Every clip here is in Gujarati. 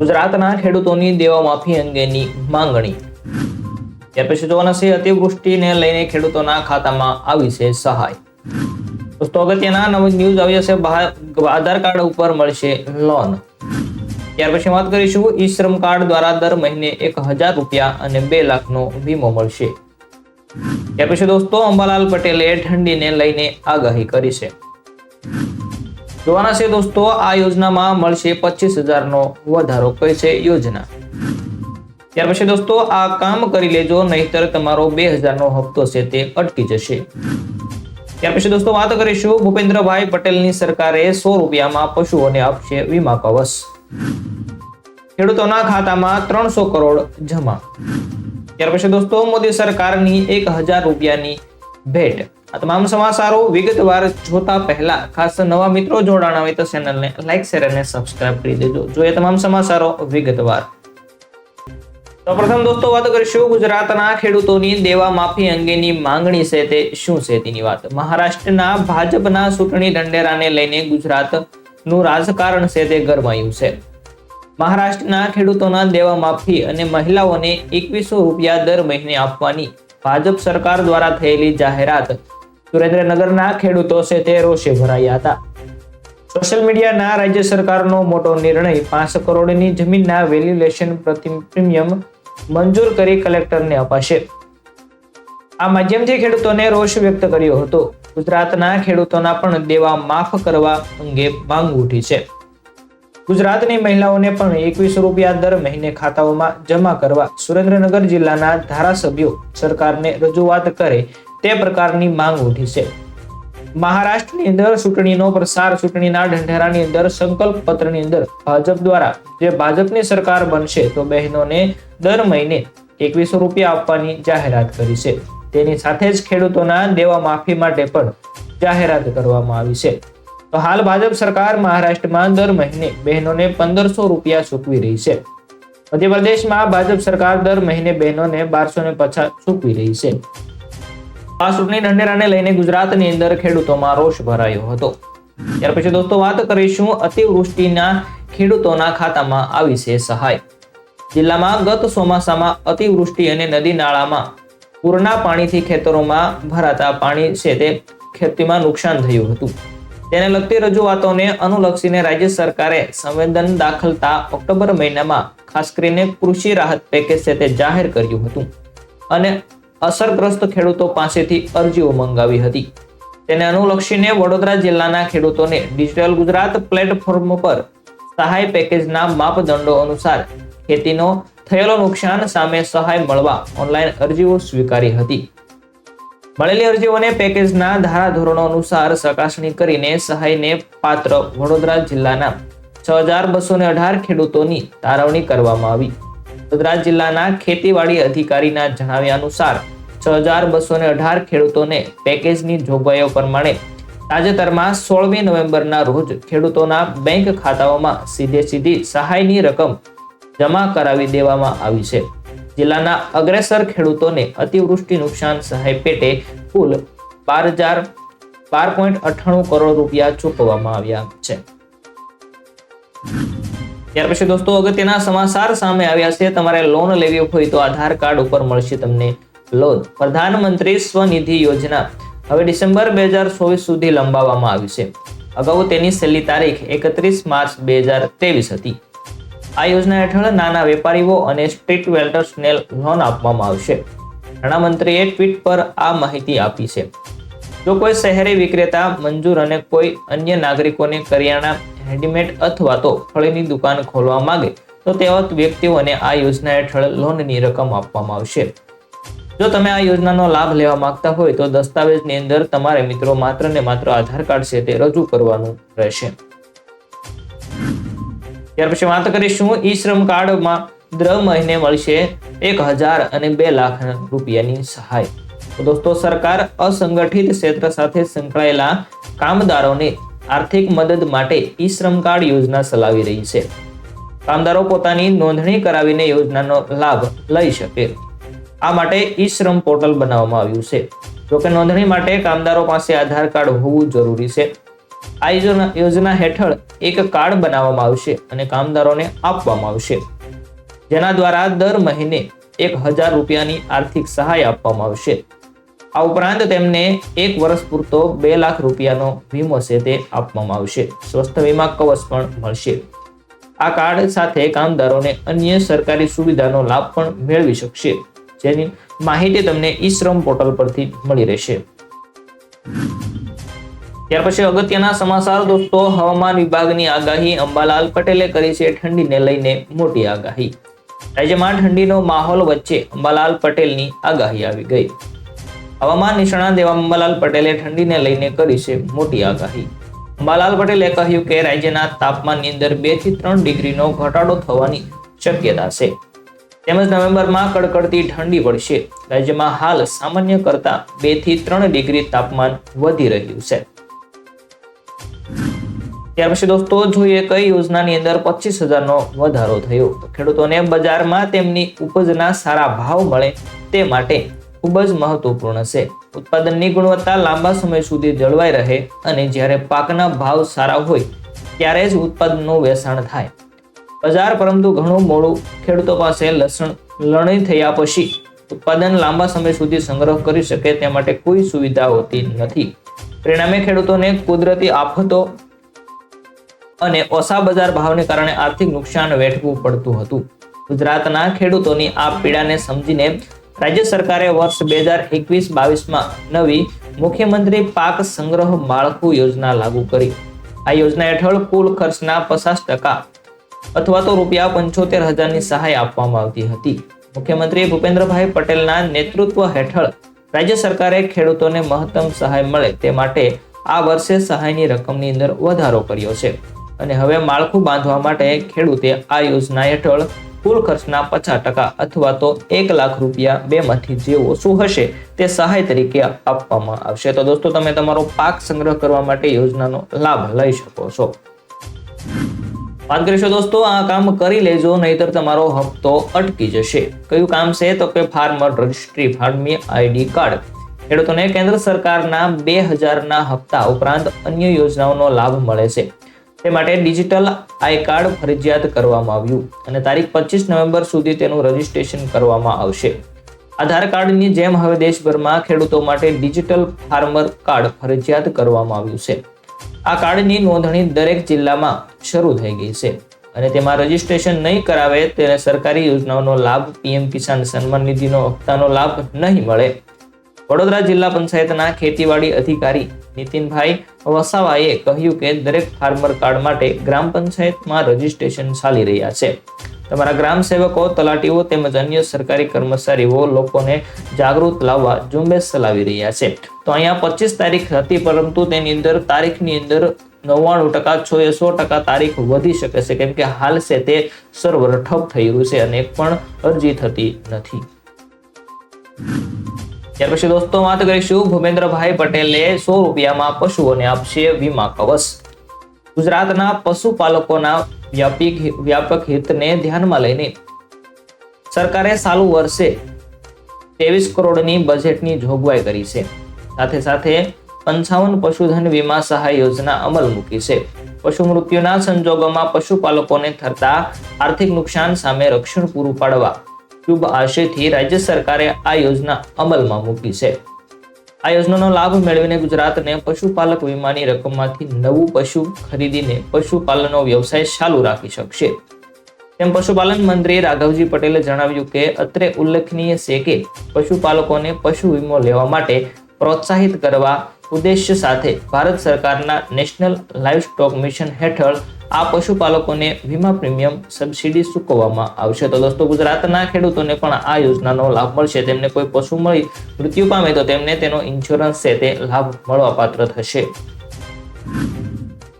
ગુજરાતના ખેડૂતોની દેવા માફી અંગેની માંગણી. ત્યાર પછી જોવાના છે અતિવૃષ્ટિને લઈને ખેડૂતોના ખાતામાં આવી છે સહાય. દોસ્તો, અગત્યના નવી ન્યૂઝ આવ્યા છે આધાર કાર્ડ ઉપર મળશે લોન. ત્યાર પછી વાત કરીશું ઈ શ્રમ કાર્ડ દ્વારા દર મહિને એક હજાર રૂપિયા અને બે લાખનો વીમો મળશે. ત્યાર પછી દોસ્તો, અંબાલાલ પટેલે ઠંડીને લઈને આગાહી કરી છે. જોવાના છે દોસ્તો, આ યોજનામાં મળશે પચીસ હજારનો વધારો કહે છે યોજના. ત્યાર પછી દોસ્તો, આ કામ કરી લેજો, નહીતર તમારો બે હજારનો હપ્તો છે તે અટકી જશે. ત્યાર પછી દોસ્તો, વાત કરીશું ભૂપેન્દ્રભાઈ પટેલની સરકારે સો રૂપિયામાં પશુઓને આપશે વીમા કવચ. ખેડૂતોના ખાતામાં ત્રણસો કરોડ જમા. ત્યાર પછી દોસ્તો, મોદી સરકારની એક હજાર રૂપિયાની ભેટ. આ તમામ સમાચારો વિગતવાર જોતા પહેલા ખાસ નવા મિત્રો જોડાણા હોય તો ચેનલને લાઈક, શેર અને સબસ્ક્રાઇબ કરી દેજો. જોઈએ તમામ સમાચારો વિગતવાર. તો પ્રથમ દોસ્તો વાત કરીશું ગુજરાતના ખેડૂતોની દેવા માફી અંગેની માંગણી છે તે શું છે તેની વાત? મહારાષ્ટ્રના ભાજપના ચૂંટણી ઢંઢેરાને લઈને ગુજરાતનું રાજકારણ છે તે ગરમાયું છે. મહારાષ્ટ્રના ખેડૂતોના દેવા માફી અને મહિલાઓને એકવીસો રૂપિયા દર મહિને આપવાની ભાજપ સરકાર દ્વારા થયેલી જાહેરાત સુરેન્દ્રનગરના ખેડૂતો છે રોષે ભરાયા હતા. સોશિયલ મીડિયાના રાજ્ય સરકારનો મોટો નિર્ણય પાંચ કરોડની જમીનના વેલ્યુલેશન પ્રીમિયમ મંજૂર કરી કલેક્ટરને અપાશે. આ માધ્યમથી ખેડૂતોને રોષ વ્યક્ત કર્યો હતો. ગુજરાતના ખેડૂતોના પણ દેવા માફ કરવા અંગે માંગ ઉઠી છે. ગુજરાતની મહિલાઓને પણ એકવીસો રૂપિયા દર મહિને ખાતાઓમાં જમા કરવા સુરેન્દ્રનગર જિલ્લાના ધારાસભ્યો સરકારને રજૂઆત કરે તે પ્રકારની માંગ ઉઠી છે. મહારાષ્ટ્રની અંદર ચૂંટણીનો પ્રસાર, ચૂંટણીના ઢંઢેરાની અંદર સંકલ્પ પત્રની અંદર ભાજપ દ્વારા જે ભાજપની સરકાર બનશે તો બહેનોને દર મહિને એકવીસો રૂપિયા આપવાની જાહેરાત કરી છે. તેની સાથે જ ખેડૂતોના દેવા માફી માટે પણ જાહેરાત કરવામાં આવી છે. તો હાલ ભાજપ સરકાર મહારાષ્ટ્રમાં દર મહિને બહેનોને પંદરસો રૂપિયા ચૂકવી રહી છે. મધ્યપ્રદેશમાં ભાજપ સરકાર દર મહિને બહેનોને બારસો ને પચાસ ચૂકવી રહી છે. આ ચૂંટણી ઢંઢેરાને લઈને ગુજરાતની અંદર ખેડૂતોમાં રોષ ભરાયો હતો. ત્યાર પછી દોસ્તો, વાત કરીશું અતિવૃષ્ટિના ખેડૂતોના ખાતામાં આવી છે સહાય. જિલ્લામાં ગત ચોમાસામાં અતિવૃષ્ટિ અને નદી નાળામાં પૂરના પાણીથી ખેતરોમાં ભરાતા પાણી છે તે ખેતીમાં નુકસાન થયું હતું. તેને લગતી રજૂઆતોને અનુલક્ષીને રાજ્ય સરકારે સંવેદન દાખલતા ઓક્ટોબર મહિનામાં ખાસ કરીને કૃષિ રાહત પેકેજ છે તે જાહેર કર્યું હતું. અને અસરગ્રસ્ત ખેડૂતો પાસેથી અરજીઓ મંગાવી હતી. તેને અનુલક્ષીને વડોદરા જિલ્લાના ખેડૂતોને ડિજિટલ ગુજરાત પ્લેટફોર્મ પર સહાય પેકેજના માપદંડો અનુસાર ખેતીનો થયેલો નુકસાન સામે સહાય મળવા ઓનલાઈન અરજીઓ સ્વીકારી હતી. મળેલી અરજીઓને પેકેજના ધારાધોરણો અનુસાર ચકાસણી કરીને સહાયને પાત્ર વડોદરા જિલ્લાના છ હજાર બસો ને અઢાર ખેડૂતોની તારવણી કરવામાં આવી. વડોદરા જિલ્લાના ખેતીવાડી અધિકારીના જણાવ્યા અનુસાર છ હજાર બસો ને અઢાર ખેડૂતોને પેકેજની જોગવાઈઓ પ્રમાણે તાજેતરમાં સોળમી નવેમ્બરના રોજ ખેડૂતોના બેંક ખાતાઓમાં સીધે સીધી સહાયની રકમ જમા કરાવી દેવામાં આવી છે. જિલ્લાના અગ્રેસર ખેડૂતોને અતિવૃષ્ટિ નુકસાન સહાય પેટે કુલ બાર હજાર બાર પોઈન્ટ અઠ્ઠાણું કરોડ રૂપિયા ચૂકવવામાં આવ્યા છે. ત્યાર પછી દોસ્તો અગત્યના સમાચાર સામે આવ્યા છે, તમારે લોન લેવી હોય તો આધાર કાર્ડ ઉપર મળશે તમને લોન પ્રધાનમંત્રી સ્વનિધિ યોજના. હવે ડિસેમ્બર બે હજાર ચોવીસ સુધી લંબાવવામાં આવી છે. અગાઉ તેની છેલ્લી તારીખ એકત્રીસ માર્ચ બે હજાર ત્રેવીસ હતી. આ યોજના હેઠળ નાના વેપારીઓ અને સ્ટ્રીટ વેલ્ડર્સને લોન આપવામાં આવશે. નાણામંત્રીએ ટ્વીટ પર આ માહિતી આપી છે. જો કોઈ શહેરી વિક્રેતા, મંજૂર અને કોઈ અન્ય નાગરિકોને કરિયાણા રેડીમેડ અથવા તો ફળીની દુકાન ખોલવા માંગે, તો તેવા વ્યક્તિઓને આ યોજના હેઠળ લોનની રકમ આપવામાં આવશે. જો તમે આ યોજનાનો લાભ લેવા માંગતા હોય, તો દસ્તાવેજની અંદર તમારે મિત્રો માત્ર ને માત્ર આધાર કાર્ડ છે તે રજૂ કરવાનું રહેશે. ત્યાર પછી વાત કરીશું ઈ શ્રમ કાર્ડમાં દર મહિને મળશે એક હજાર અને બે લાખ રૂપિયાની સહાય. દોસ્તો, સરકાર અસંગઠિત ક્ષેત્ર સાથે સંકળાયેલા કામદારોને આર્થિક મદદ માટે ઈ શ્રમ કાર્ડ યોજના ચલાવી રહી છે. કામદારો પોતાની નોંધણી કરાવીને યોજનાનો લાભ લઈ શકે. આ માટે ઈ શ્રમ પોર્ટલ બનાવવામાં આવ્યું છે. જોકે નોંધણી માટે કામદારો પાસે આધાર કાર્ડ હોવું જરૂરી છે. આ યોજના હેઠળ એક કાર્ડ બનાવવામાં આવશે અને કામદારોને આપવામાં આવશે. જેના દ્વારા દર મહિને એક હજાર રૂપિયાની આર્થિક સહાય આપવામાં આવશે. આ ઉપરાંત તેમને એક વર્ષ પૂરતો બે લાખ રૂપિયાનો વીમો છે તે આપવામાં આવશે. સ્વસ્થ વીમા કવચ પણ મળશે. આ કાર્ડ સાથે કામદારોને અન્ય સરકારી સુવિધાનો લાભ પણ મેળવી શકશે. જેની માહિતી તમને ઈ શ્રમ પોર્ટલ પરથી મળી રહેશે. ત્યાર પછી અગત્યના સમાચાર દોસ્તો, હવામાન વિભાગની આગાહી અંબાલાલ પટેલે કરી છે ઠંડીને લઈને મોટી આગાહી. રાજ્યમાં ઠંડીનો માહોલ વચ્ચે અંબાલાલ પટેલની આગાહી આવી ગઈ. હવામાન નિષ્ણાત એવા અંબાલાલ પટેલે ઠંડીને લઈને કરી છે મોટી આગાહી. અંબાલાલ પટેલે કહ્યું કે રાજ્યના તાપમાનની અંદર બેથી ત્રણ ડિગ્રીનો ઘટાડો થવાની શક્યતા છે. તેમજ નવેમ્બરમાં કડકડતી ઠંડી પડશે રાજ્યમાં હાલ સામાન્ય કરતા બેથી ત્રણ ડિગ્રી તાપમાન વધી રહ્યું છે. ત્યાર પછી દોસ્તો જોઈએ કઈ યોજનાની અંદર પચીસ હજારનો વધારો થયો ખેડૂતોને બજારમાં તેમની ઉપજના સારા ભાવ મળે તે માટે ખૂબ જ મહત્વપૂર્ણ છે. ઉત્પાદનની ગુણવત્તા લાંબા સમય સુધી જળવાઈ રહે અને જ્યારે પાકના ભાવ સારા હોય, ત્યારે જ ઉત્પાદનનું વેચાણ થાય. બજાર પરંતુ ઘણું મોડું ખેડૂતો પાસે લસણ, લણણી થયા પછી ઉત્પાદન લાંબા સમય સુધી સંગ્રહ કરી શકે તે માટે કોઈ સુવિધા હોતી નથી. પરિણામે ખેડૂતોને કુદરતી આફતો અને ઓછા બજાર ભાવને કારણે આર્થિક નુકસાન વેઠવું પડતું હતું. ગુજરાતના ખેડૂતોની આ પીડાને સમજીને રાજ્ય સરકારે વર્ષ બે હજાર એકવીસ બાવીસમાં નવી મુખ્યમંત્રી પાક સંગ્રહ માળખું યોજના લાગુ કરી. આ યોજના હેઠળ કુલ ખર્ચના પચાસ ટકા અથવા તો રૂપિયા પંચોતેર હજારની સહાય આપવામાં આવતી હતી. મુખ્યમંત્રી ભૂપેન્દ્રભાઈ પટેલના નેતૃત્વ હેઠળ રાજ્ય સરકારે ખેડૂતોને મહત્તમ સહાય મળે તે માટે આ વર્ષે સહાયની રકમની અંદર વધારો કર્યો છે. અને હવે માળખું બાંધવા માટે ખેડૂતે આ યોજના હેઠળ કુલ ખર્ચના પચાસ ટકા અથવા તો એક લાખ રૂપિયા બેમાંથી જે ઓછું હશે તે સહાય તરીકે આપવામાં આવશે. તો દોસ્તો, તમે તમારો પાક સંગ્રહ કરવા માટે યોજનાનો લાભ લઈ શકો છો. વાત કરીશું દોસ્તો, આ કામ કરી લેજો, નહીતર તમારો હપ્તો અટકી જશે. કયું કામ છે? તો કે farmer registry, farmer ID card. ખેડૂતોને કેન્દ્ર સરકારના બે હજારના હપ્તા ઉપરાંત અન્ય યોજનાઓનો લાભ મળે છે. તે માટે ડિજિટલ આઈ કાર્ડ ફરજિયાત કરવામાં આવ્યું અને તારીખ પચીસ નવેમ્બર સુધી તેનું રજીસ્ટ્રેશન કરવામાં આવશે. આધાર કાર્ડની જેમ હવે દેશભરમાં ખેડૂતો માટે ડિજિટલ ફાર્મર કાર્ડ ફરજિયાત કરવામાં આવ્યું છે. આ કાર્ડની નોંધણી દરેક જિલ્લામાં શરૂ થઈ ગઈ છે અને તેમાં રજીસ્ટ્રેશન નહીં કરાવે તેને સરકારી યોજનાઓનો લાભ, પીએમ કિસાન સન્માન નિધિનો હપ્તાનો લાભ નહીં મળે. વડોદરા જિલ્લા પંચાયતના ખેતીવાડી અધિકારી નીતિનભાઈ વસાવાએ કહ્યું કે દરેક ફાર્મર કાર્ડ માટે ગ્રામ પંચાયતમાં રજીસ્ટ્રેશન ચાલી રહ્યા છે. તમારા ગ્રામ સેવકો, તલાટીઓ તેમજ અન્ય સરકારી કર્મચારીઓ લોકોને જાગૃત લાવવા ઝુંબેશ ચલાવી રહ્યા છે. તો અહીંયા પચીસ તારીખ હતી, પરંતુ તેની અંદર તારીખની અંદર નવ્વાણું ટકા છો એ સો ટકા તારીખ વધી શકે છે. કેમ કે હાલ છે તે સર્વર ઠપ થઈ રહ્યું છે અને પણ અરજી થતી નથી. ત્યાર પછી દોસ્તો, વાત કરીશું ભૂપેન્દ્રભાઈ પટેલે સો રૂપિયામાં પશુઓને આપશે વીમા કવચ. ગુજરાતના પશુપાલકોના વ્યાપક વ્યાપક હિતને ધ્યાનમાં લઈને સરકારે ચાલુ વર્ષે ત્રેવીસ કરોડની બજેટની જોગવાઈ કરી છે. સાથે સાથે પંચાવન પશુધન વીમા સહાય યોજના અમલ મૂકી છે. પશુ મૃત્યુના સંજોગોમાં પશુપાલકોને થતા આર્થિક નુકસાન સામે રક્ષણ પૂરું પાડવા શુભ આશયથી રાજ્ય સરકારે આ યોજના અમલમાં મૂકી છે. આ યોજનાનો લાભ મેળવીને ગુજરાતને પશુપાલક વીમાની રકમમાંથી નવું પશુ ખરીદીને પશુપાલનનો વ્યવસાય ચાલુ રાખી શકશે. તેમ પશુપાલન મંત્રી રાઘવજી પટેલે જણાવ્યું કે, અત્રે ઉલ્લેખનીય છે કે, પશુપાલકોને પશુ વીમો લેવા માટે પ્રોત્સાહિત કરવા ઉદ્દેશ્ય સાથે ભારત સરકારના નેશનલ લાઇવ સ્ટોક મિશન હેઠળ આ પશુપાલકોને વીમા પ્રીમિયમ સબસિડી ચૂકવવામાં આવશે. તો દોસ્તો, ગુજરાતના ખેડૂતોને પણ આ યોજનાનો લાભ મળશે. તેમને કોઈ પશુ મળી મૃત્યુ પામે તો તેમને તેનો ઇન્સ્યોરન્સ છે તે લાભ મળવાપાત્ર થશે.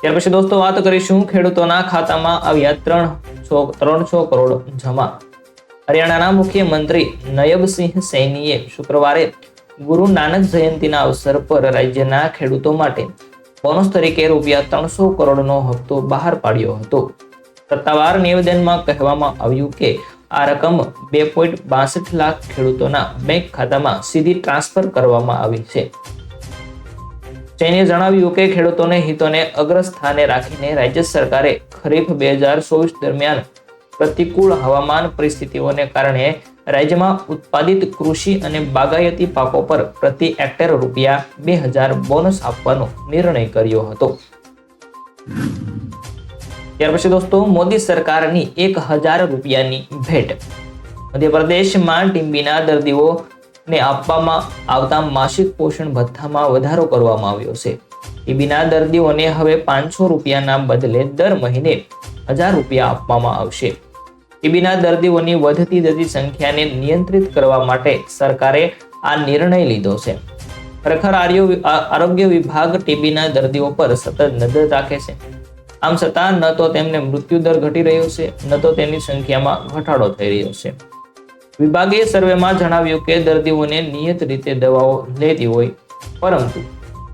ત્યાર પછી દોસ્તો, વાત કરીશું ખેડૂતોના ખાતામાં આવ્યા ત્રણ ત્રણસો કરોડ જમા. હરિયાણાના મુખ્યમંત્રી નયબસિંહ સૈનીએ શુક્રવારે ગુરુ નાનક જયંતિના અવસર પર રાજ્યના ખેડૂતો માટે બોનસ તરીકે રૂપિયા ત્રણસો કરોડનો હપ્તો બહાર પાડ્યો હતો. સત્તાવાર નિવેદનમાં કહેવામાં આવ્યું કે આ રકમ બે પોઈન્ટ બાસઠ લાખ ખેડૂતોના બેંક ખાતામાં સીધી ટ્રાન્સફર કરવામાં આવી છે. જૈને જણાવ્યું કે ખેડૂતોને હિતોને અગ્રસ્થાને રાખીને રાજ્ય સરકારે ખરીફ બે હજાર ચોવીસ દરમિયાન પ્રતિકૂળ હવામાન પરિસ્થિતિઓને કારણે રાજ્યમાં ઉત્પાદિત કૃષિ અને બાગાયતી પાકો પર પ્રતિ હેક્ટર રૂપિયા બે હજાર બોનસ આપવાનો નિર્ણય કર્યો હતો. ત્યાર પછી દોસ્તો, મોદી સરકારની એક હજાર રૂપિયાની ભેટ. મધ્યપ્રદેશમાં ટીમ્બીના દર્દીઓને આપવામાં આવતા માસિક પોષણ ભથ્થામાં વધારો કરવામાં આવ્યો છે. ટીબીના દર્દીઓને હવે પાંચસો રૂપિયાના બદલે દર મહિને હજાર રૂપિયા આપવામાં આવશે. ટીબીના દર્દીઓની વધતી જતી સંખ્યાને નિયંત્રિત કરવા માટે સરકારે આ નિર્ણય લીધો છે. ખરેખર આરોગ્ય વિભાગ ટીબીના દર્દીઓ પર સતત નજર રાખે છે. આમ છતાં ન તો તેમને મૃત્યુદર ઘટી રહ્યો છે, ન તો તેની સંખ્યામાં ઘટાડો થઈ રહ્યો છે. વિભાગે સર્વેમાં જણાવ્યું કે દર્દીઓને નિયત રીતે દવાઓ લેતી હોય, પરંતુ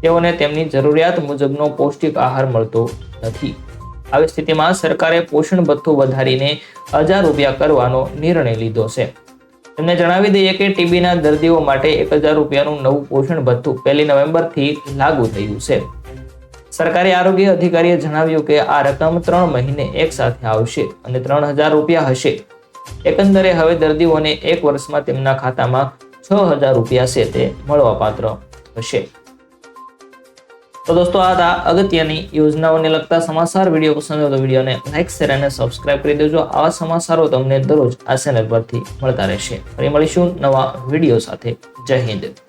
તેઓને તેમની જરૂરિયાત મુજબનો પૌષ્ટિક આહાર મળતો નથી. આવી સ્થિતિમાં સરકારે પોષણ ભથ્થું વધારીને હજાર રૂપિયા કરવાનો નિર્ણય લીધો છે. તેમને જણાવી દઈએ કે ટીબીના દર્દીઓ માટે એક હજાર રૂપિયાનું નવું પોષણ ભથ્થું પહેલી નવેમ્બરથી લાગુ થયું છે. સરકારી આરોગ્ય અધિકારીએ જણાવ્યું કે આ રકમ ત્રણ મહિને એક સાથે આવશે અને ત્રણ હજાર રૂપિયા હશે. એકંદરે હવે દર્દીઓને એક વર્ષમાં તેમના ખાતામાં છ હજાર રૂપિયા છે તે મળવાપાત્ર હશે. તો દોસ્તો, આ હતા અગત્યની યોજનાઓને લગતા સમાચાર. વીડિયો પસંદ હોય તો વિડીયોને લાઇક શેર અને સબસ્ક્રાઇબ કરી દેજો. આવા સમાચારો તમને દરરોજ આ ચેનલ પરથી મળતા રહેશે. ફરી મળીશું નવા વીડિયો સાથે. જય હિન્દ.